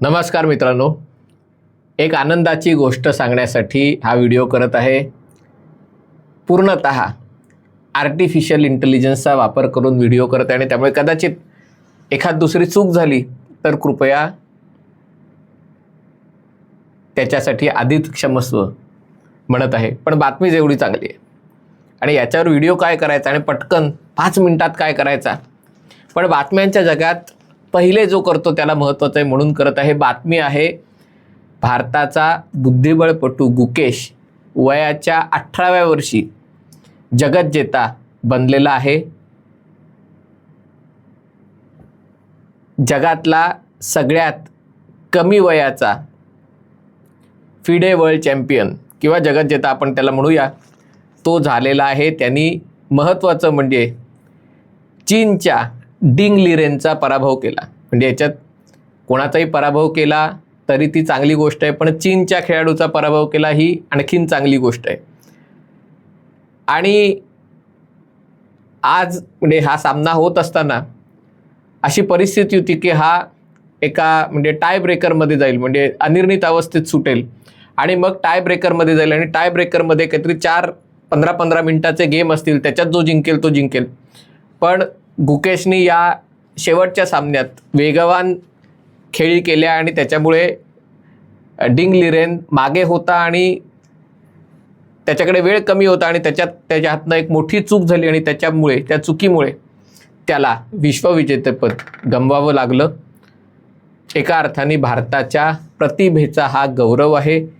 नमस्कार मित्रांनो. एक आनंदाची गोष्ट सांगण्यासाठी हा व्हिडिओ करत आहे. पूर्णत आर्टिफिशियल इंटेलिजन्सचा वापर करून व्हिडिओ करत आहे आणि त्यामुळे कदाचित एखाद दुसरी चूक झाली तर कृपया त्याच्यासाठी आधीच क्षमस्व म्हणत आहे. पण बातमीच एवढी चांगली आहे. आणि याच्यावर व्हिडिओ काय करायचा आणि पटकन पाच मिनिटात काय करायचा? पण बातम्यांच्या जगात पहिले जो करतो त्याला महत्त्वाचं आहे म्हणून करत आहे. बातमी आहे भारताचा बुद्धिबळपटू गुकेश वयाच्या अठराव्या वर्षी जगज्जेता बनलेला आहे. जगातला सगळ्यात कमी वयाचा फिडे वर्ल्ड चॅम्पियन किंवा जगज्जेता आपण त्याला म्हणूया तो झालेला आहे. त्यांनी महत्त्वाचं म्हणजे चीनच्या डिंग लिरेनचा पराभव केला. म्हणजे याच्यात कोणाचाही पराभव केला तरी ती चांगली गोष्ट आहे पण चीनच्या खेळाडूचा पराभव केला ही आणखीन चांगली गोष्ट आहे. आणि आज म्हणजे हा सामना होत असताना अशी परिस्थिती होती की हा एका म्हणजे टाय ब्रेकरमध्ये जाईल. म्हणजे अनिर्णित अवस्थेत सुटेल. आणि मग टाय ब्रेकरमध्ये जाईल आणि टाय ब्रेकरमध्ये काहीतरी चार पंधरा पंधरा मिनिटाचे गेम असतील त्याच्यात जो जिंकेल तो जिंकेल. पण गुकेशनी या शेवटच्या सामन्यात वेगवान खेळी केल्या आणि त्याच्यामुळे डिंग लिरेन मागे होता आणि त्याच्याकडे वेळ कमी होता आणि त्याच्यात त्याच्या हातनं एक मोठी चूक झाली आणि त्याच्यामुळे त्या चुकीमुळे त्याला विश्वविजेतेपद गमवावं लागलं. एका अर्थाने भारताच्या प्रतिभेचा हा गौरव आहे.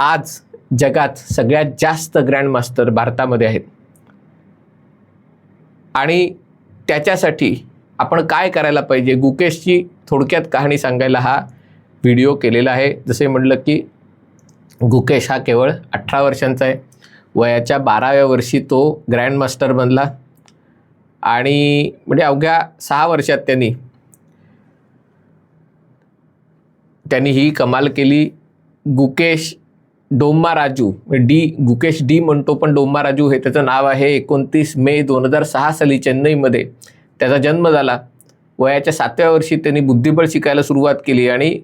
आज जगात सगळ्यात जास्त ग्रँडमास्टर भारतामध्ये आहेत. आणि त्याच्यासाठी आपण काय करायला पाहिजे? गुकेशची थोडक्यात कहाणी सांगायला हा व्हिडिओ केलेला आहे. जसे म्हटलं की गुकेश हा केवळ अठरा वर्षांचा आहे. वयाच्या बाराव्या वर्षी तो ग्रँडमास्टर बनला. आणि म्हणजे अवघ्या सहा वर्षात त्यांनी त्यांनी ही कमाल केली. Gukesh Dommaraju. D Gukesh D म्हणतो पण डोम्मा राजू हे त्याचं नाव आहे एकोणतीस मे दोन हजार सहा साली चेन्नईमध्ये. त्याचा जन्म झाला. वयाच्या सातव्या वर्षी त्यांनी बुद्धिबळ शिकायला सुरुवात केली आणि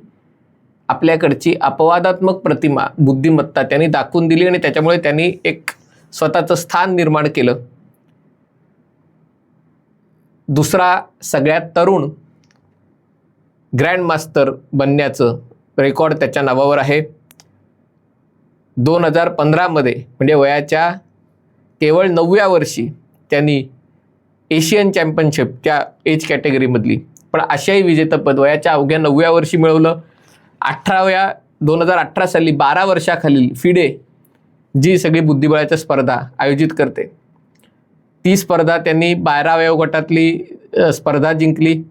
आपल्याकडची अपवादात्मक प्रतिमा बुद्धिमत्ता त्यांनी दाखवून दिली आणि त्याच्यामुळे त्यांनी एक स्वतःचं स्थान निर्माण केलं. दुसरा सगळ्यात तरुण ग्रँडमास्तर बनण्याचं रेकॉर्ड त्याच्या नावावर आहे. दोन हजार पंधरामध्ये म्हणजे वयाच्या केवळ नवव्या वर्षी त्यांनी एशियन चॅम्पियनशिप त्या एज कॅटेगरीमधली पण आशियाई विजेतेपद वयाच्या अवघ्या नवव्या वर्षी मिळवलं. अठराव्या दोन हजार अठरा साली बारा वर्षाखालील फिडे जी सगळी बुद्धिबळाच्या स्पर्धा आयोजित करते. ती स्पर्धा त्यांनी बाराव्या गटातली स्पर्धा जिंकली.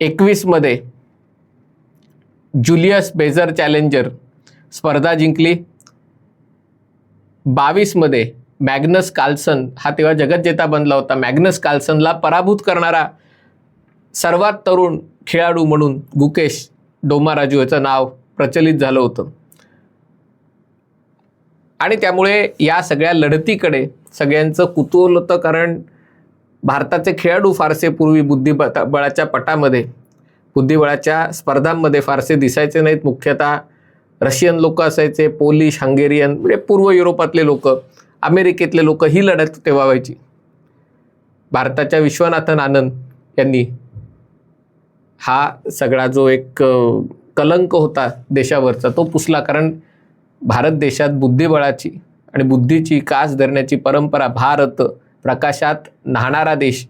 एकवीसमध्ये जुलियस बेझर चॅलेंजर स्पर्धा जिंकली. बावीसमध्ये मॅग्नस कार्लसन हा तेव्हा जगज्जेता बनला होता. मॅग्नस कार्लसनला पराभूत करणारा सर्वात तरुण खेळाडू म्हणून गुकेश डोमाराजू याचं नाव प्रचलित झालं होतं. आणि त्यामुळे या सगळ्या लढतीकडे सगळ्यांचं कुतूहल होतं कारण भारताचे खेळाडू फारसे पूर्वी बुद्धिबळ बळाच्या पटामध्ये बुद्धिबळाच्या स्पर्धांमध्ये फारसे दिसायचे नाहीत. मुख्यतः रशियन लोक असायचे पोलिश हंगेरियन म्हणजे पूर्व युरोपातले लोक अमेरिकेतले लोक ही लढत तेव्हा व्हायची भारताच्या विश्वनाथन आनंद यांनी हा सगळा जो एक कलंक होता देशावरचा तो पुसला. कारण भारत देशात बुद्धिबळाची आणि बुद्धीची कास धरण्याची परंपरा भारत प्रकाशात न्हाणारा देश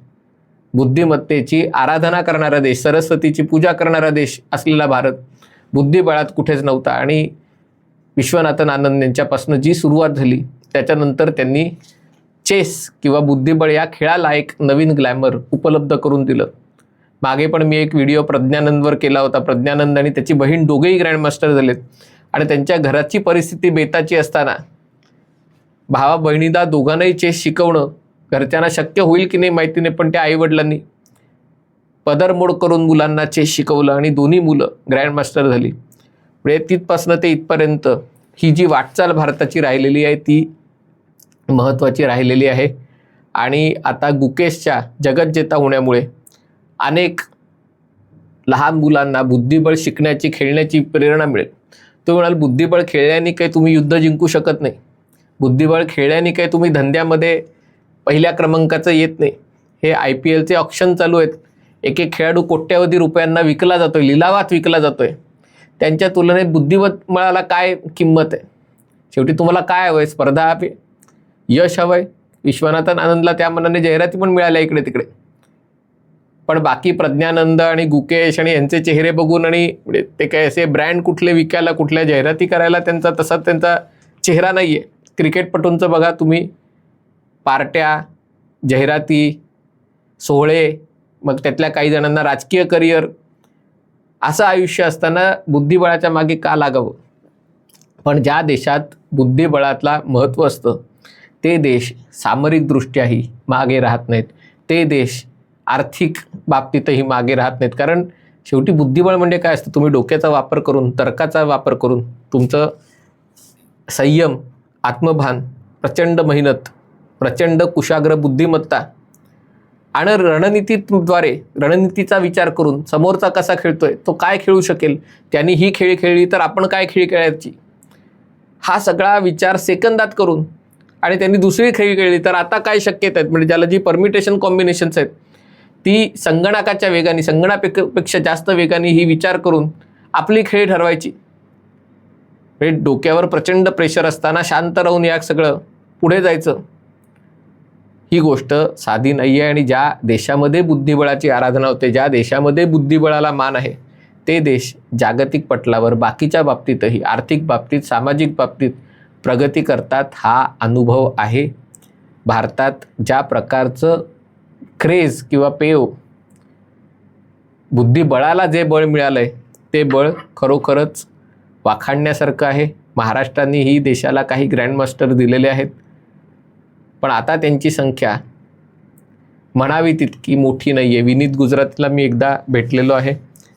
बुद्धिमत्तेची आराधना करणारा देश सरस्वतीची पूजा करणारा देश असलेला भारत बुद्धिबळात कुठेच नव्हता. आणि विश्वनाथन आनंद यांच्यापासून जी सुरुवात झाली त्याच्यानंतर त्यांनी चेस किंवा बुद्धिबळ या खेळाला एक नवीन ग्लॅमर उपलब्ध करून दिलं. मागे पण मी एक व्हिडिओ प्रज्ञानंदवर केला होता. प्रज्ञानंद आणि त्याची बहीण दोघेही ग्रँडमास्टर झालेत. आणि त्यांच्या घराची परिस्थिती बेताची असताना भावा बहिणीदा दोघांनाही चेस शिकवणं घरच्यांना शक्य होईल की नाही माहिती नाही पण त्या आईवडिलांनी पदरमोड करून मुलांना चेस शिकवलं आणि दोन्ही मुलं ग्रँडमास्टर झाली. म्हणजे तिथपासनं ते इथपर्यंत. ही जी वाटचाल भारताची राहिलेली आहे ती महत्त्वाची राहिलेली आहे. आणि आता गुकेशच्या जगज्जेता होण्यामुळे अनेक लहान मुलांना बुद्धिबळ शिकण्याची खेळण्याची प्रेरणा मिळेल. तो म्हणाल बुद्धिबळ खेळल्याने काही तुम्ही युद्ध जिंकू शकत नाही. बुद्धिबळ खेळल्याने काही तुम्ही धंद्यामध्ये पहिल्या क्रमांकाचं येत नाही. हे आय पी एलचे ऑप्शन चालू आहेत. एक एक खेळाडू कोट्यावधी रुपयांना विकला जातोय लिलावात विकला जातोय. त्यांच्या तुलनेत बुद्धिबळाला काय किंमत आहे? शेवटी तुम्हाला काय हवं आहे स्पर्धा हवी. यश हवं आहे विश्वनाथन आनंदला त्या मनाने जाहिराती पण मिळाल्या इकडे तिकडे पण बाकी प्रज्ञानंद आणि गुकेश आणि यांचे चेहरे बघून आणि म्हणजे ते काय असे ब्रँड कुठले विकायला कुठल्या जाहिराती करायला त्यांचा तसा त्यांचा चेहरा नाही आहे क्रिकेटपटूंचं बघा तुम्ही. पार्ट्या जाहिराती सोहळे मग त्यातल्या काही जणांना राजकीय करिअर असं आयुष्य असताना बुद्धिबळाच्या मागे का लागावं? पण ज्या देशात बुद्धिबळातला महत्त्व असतं ते देश सामरिकदृष्ट्याही मागे राहत नाहीत. ते देश आर्थिक बाबतीतही मागे राहत नाहीत. कारण शेवटी बुद्धिबळ म्हणजे काय असतं? तुम्ही डोक्याचा वापर करून तर्काचा वापर करून तुमचं संयम आत्मभान प्रचंड मेहनत प्रचंड कुशाग्र बुद्धिमत्ता आणि रणनीतीद्वारे रणनीतीचा विचार करून समोरचा कसा खेळतोय तो काय खेळू शकेल त्यांनी ही खेळ खेळली तर आपण काय खेळ खेळायची? हा सगळा विचार सेकंदात करून आणि त्यांनी दुसरी खेळी खेळली तर आता काय शक्यता आहेत? म्हणजे ज्याला जी परमिटेशन कॉम्बिनेशन्स आहेत ती संगणकाच्या वेगाने संगणकापेक्षा जास्त वेगाने ही विचार करून आपली खेळ ठरवायची. म्हणजे डोक्यावर प्रचंड प्रेशर असताना शांत राहून या सगळं पुढे जायचं. ही गोष्ट साधी नाही आहे आणि ज्या देशामध्ये बुद्धिबळाची आराधना होते ज्या देशामध्ये बुद्धिबळाला मान आहे ते देश जागतिक पटलावर बाकीच्या बाबतीतही आर्थिक बाबतीत सामाजिक बाबतीत प्रगती करतात हा अनुभव आहे. भारतात ज्या प्रकारचं क्रेज किंवा पेव बुद्धिबळाला जे बळ मिळालं आहे ते बळ खरोखरच वाखाणण्यासारखं आहे. महाराष्ट्राने ही देशाला काही ग्रँडमास्टर दिलेले आहेत. पण आता त्यांची संख्या म्हणावी तितकी मोठी नाही आहे विनीत गुजरातला मी एकदा भेटलेलो आहे.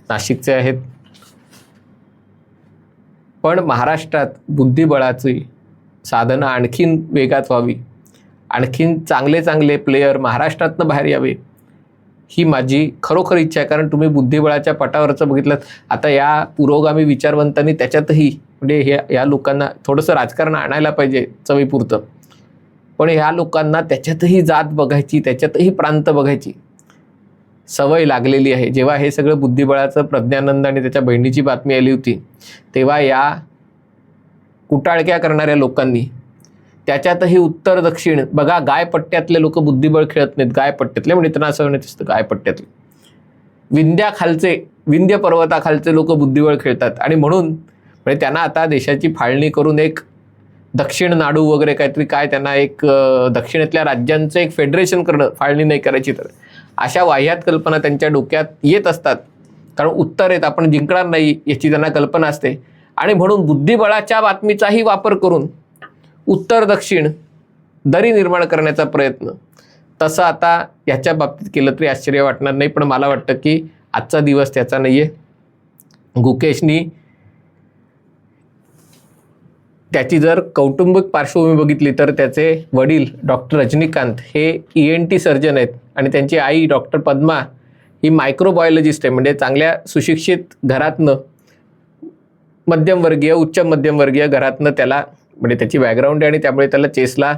नाशिकचे आहेत. पण महाराष्ट्रात बुद्धिबळाची साधनं आणखीन वेगात व्हावी. आणखीन चांगले चांगले प्लेयर महाराष्ट्रातनं बाहेर यावे. ही माझी खरोखर इच्छा आहे. कारण तुम्ही बुद्धिबळाच्या पटावरचं बघितलं. आता या पुरोगामी विचारवंतांनी त्याच्यातही म्हणजे ह्या या लोकांना थोडंसं राजकारण आणायला पाहिजे चवीपुरतं. पण ह्या लोकांना त्याच्यातही जात बघायची त्याच्यातही प्रांत बघायची सवय लागलेली आहे. जेव्हा हे सगळं बुद्धिबळाचं प्रज्ञानंद आणि त्याच्या बहिणीची बातमी आली होती तेव्हा या कुटाळक्या करणाऱ्या लोकांनी त्याच्यातही उत्तर दक्षिण बघा गायपट्ट्यातले लोक बुद्धिबळ खेळत नाहीत गायपट्ट्यातले म्हणजे त्यांना असं म्हणत असतं गायपट्ट्यातले विंध्याखालचे विंध्य पर्वताखालचे लोक बुद्धिबळ खेळतात आणि म्हणून म्हणजे त्यांना आता देशाची फाळणी करून एक दक्षिण नाडू वगैरे काहीतरी काय त्यांना एक दक्षिणेतल्या राज्यांचं एक फेडरेशन करणं फाळणी नाही करायची तर. अशा वाह्यात कल्पना त्यांच्या डोक्यात येत असतात. कारण उत्तरेत आपण जिंकणार नाही याची त्यांना कल्पना असते. आणि म्हणून बुद्धिबळाच्या बातमीचाही वापर करून उत्तर दक्षिण दरी निर्माण करण्याचा प्रयत्न. तसं आता ह्याच्या बाबतीत केलं तरी आश्चर्य वाटणार नाही पण मला वाटतं की आजचा दिवस त्याचा नाही आहे गुकेशनी त्याची जर कौटुंबिक पार्श्वभूमी बघितली तर त्याचे वडील डॉक्टर रजनीकांत हे ई एन टी सर्जन आहेत आणि त्यांची आई डॉक्टर पद्मा ही मायक्रोबायोलॉजिस्ट आहे. म्हणजे चांगल्या सुशिक्षित घरातनं मध्यमवर्गीय उच्च मध्यमवर्गीय घरातनं त्याला म्हणजे त्याची बॅकग्राऊंड आहे आणि त्यामुळे त्याला चेसला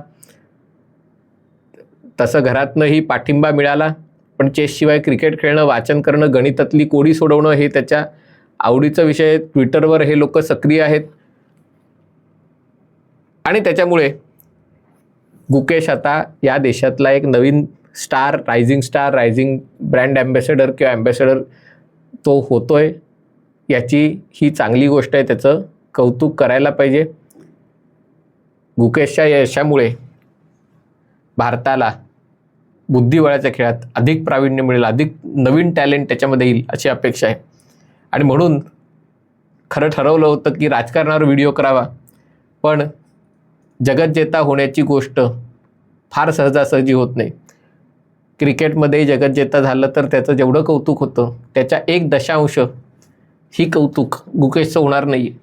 तसं घरातनंही पाठिंबा मिळाला. पण चेसशिवाय क्रिकेट खेळणं वाचन करणं गणितातली कोडी सोडवणं हे त्याच्या आवडीचा विषय ट्विटरवर हे लोक सक्रिय आहेत. आणि त्याच्यामुळे गुकेश आता या देशातला एक नवीन star rising star rising brand ambassador किंवा ॲम्बॅसेडर तो होतोय याची ही चांगली गोष्ट आहे त्याचं कौतुक करायला पाहिजे. गुकेशच्या यशामुळे भारताला बुद्धिबळाच्या खेळात अधिक प्रावीण्य मिळेल अधिक नवीन टॅलेंट त्याच्यामध्ये येईल अशी अपेक्षा आहे. आणि म्हणून खरं ठरवलं होतं की राजकारणावर व्हिडिओ करावा पण जगज्जेता होण्याची गोष्ट फार सहजासहजी होत नाही. क्रिकेटमध्ये जगज्जेता झालं तर त्याचं जेवढं कौतुक होतं त्याच्या एक दशांश ही कौतुक गुकेशचं होणार नाही आहे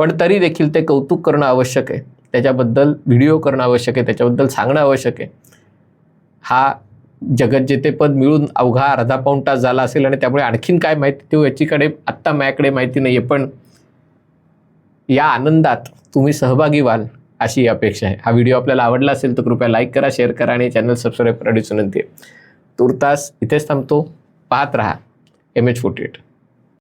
पण तरी देखील ते कौतुक करणं आवश्यक आहे. त्याच्याबद्दल व्हिडिओ करणं आवश्यक आहे. त्याच्याबद्दल सांगणं आवश्यक आहे. हा जगज्जेतेपद मिळून अवघा अर्धा पाऊण तास झाला असेल आणि त्यामुळे आणखीन काय माहिती तो याचीकडे आत्ता माझ्याकडे माहिती नाही आहे पण या आनंदात तुम्ही सहभागी व्हाल. अशी अपेक्षा आहे. हा व्हिडिओ आपल्याला आवडला असेल तर कृपया लाईक करा शेअर करा आणि चॅनल सबस्क्राईब करण्याची विनंती आहे. तुर्तास इथेच थांबतो. पाहत राहा. M H forty eight